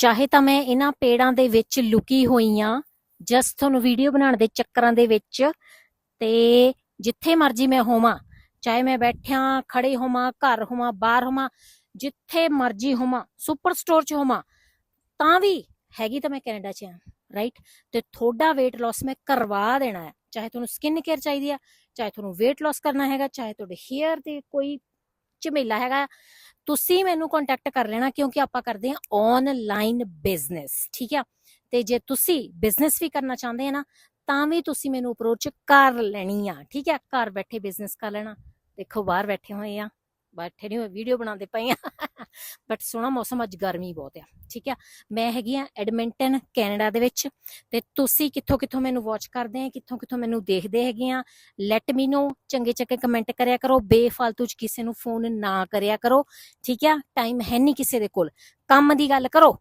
ਚਾਹੇ ਤਾਂ ਮੈਂ ਇਹਨਾਂ ਪੇੜਾਂ ਦੇ ਵਿੱਚ ਲੁਕੀ ਹੋਈ ਆ ਜਸਟ ਤੁਹਾਨੂੰ ਵੀਡੀਓ ਬਣਾਉਣ ਦੇ ਚੱਕਰਾਂ ਦੇ ਵਿੱਚ ਤੇ ਜਿੱਥੇ ਮਰਜ਼ੀ ਮੈਂ ਹੋਵਾਂ, ਚਾਹੇ ਮੈਂ ਬੈਠਿਆਂ ਖੜੇ ਹੋਵਾਂ, ਘਰ ਹੋਵਾਂ, ਬਾਹਰ ਹੋਵਾਂ, ਜਿੱਥੇ ਮਰਜ਼ੀ ਹੋਵਾਂ ਸੁਪਰ ਸਟੋਰ 'ਚ ਹੋਵਾਂ, ਤਾਂ ਵੀ ਹੈਗੀ ਤਾਂ ਮੈਂ ਕੈਨੇਡਾ 'ਚ ਆ ਰਾਈਟ ਤੇ ਥੋੜਾ weight loss ਮੈਂ ਕਰਵਾ ਦੇਣਾ ਹੈ, ਚਾਹੇ ਤੁਹਾਨੂੰ ਸਕਿਨ ਕੇਅਰ ਚਾਹੀਦੀ ਆ, ਚਾਹੇ ਤੁਹਾਨੂੰ weight loss ਕਰਨਾ ਹੈਗਾ, ਚਾਹੇ ਤੁਹਾਡੇ ਹੇਅਰ ਤੇ ਕੋਈ ਝਮੇਲਾ ਹੈਗਾ ਤੁਸੀਂ ਮੈਨੂੰ ਕੰਟੈਕਟ ਕਰ ਲੈਣਾ ਕਿਉਂਕਿ ਆਪਾਂ ਕਰਦੇ ਹਾਂ ਆਨਲਾਈਨ ਬਿਜ਼ਨਸ ਠੀਕ ਆ? ਤੇ ਜੇ ਤੁਸੀਂ ਬਿਜ਼ਨਸ ਵੀ ਕਰਨਾ ਚਾਹੁੰਦੇ ਆ ਨਾ, ਤਾਂ ਵੀ ਤੁਸੀਂ ਮੈਨੂੰ ਅਪਰੋਚ ਕਰ ਲੈਣੀ ਆ, ਠੀਕ ਆ? ਘਰ ਬੈਠੇ ਬਿਜ਼ਨਸ ਕਰ ਲੈਣਾ। ਦੇਖੋ, ਬਾਹਰ ਬੈਠੇ ਹੋਏ ਆ, ਬੈਠੇ ਨਹੀਂ ਹੋਏ ਵੀਡੀਓ ਬਣਾਉਂਦੇ ਪਏ ਆ। ਬਟ ਸੋਹਣਾ ਮੌਸਮ ਅੱਜ ਗਰਮੀ ਬਹੁਤ ਆ, ਠੀਕ ਆ? ਮੈਂ ਹੈਗੀ ਆ ਐਡਮਿੰਟਨ, ਕੈਨੇਡਾ ਦੇ ਵਿੱਚ, ਤੇ ਤੁਸੀਂ ਕਿੱਥੋਂ ਕਿੱਥੋਂ ਮੈਨੂੰ ਵਾਚ ਕਰਦੇ ਆ, ਕਿੱਥੋਂ ਕਿੱਥੋਂ ਮੈਨੂੰ ਦੇਖਦੇ ਹੈਗੇ ਆ ਲੈਟ ਮੀ ਨੋ ਚੰਗੇ ਚੰਗੇ ਕਮੈਂਟ ਕਰਿਆ ਕਰੋ, ਬੇਫਾਲਤੂ ਚ ਕਿਸੇ ਨੂੰ ਫੋਨ ਨਾ ਕਰਿਆ ਕਰੋ, ਠੀਕ ਆ? ਟਾਈਮ ਹੈ ਨਹੀਂ ਕਿਸੇ ਦੇ ਕੋਲ, ਕੰਮ ਦੀ ਗੱਲ ਕਰੋ।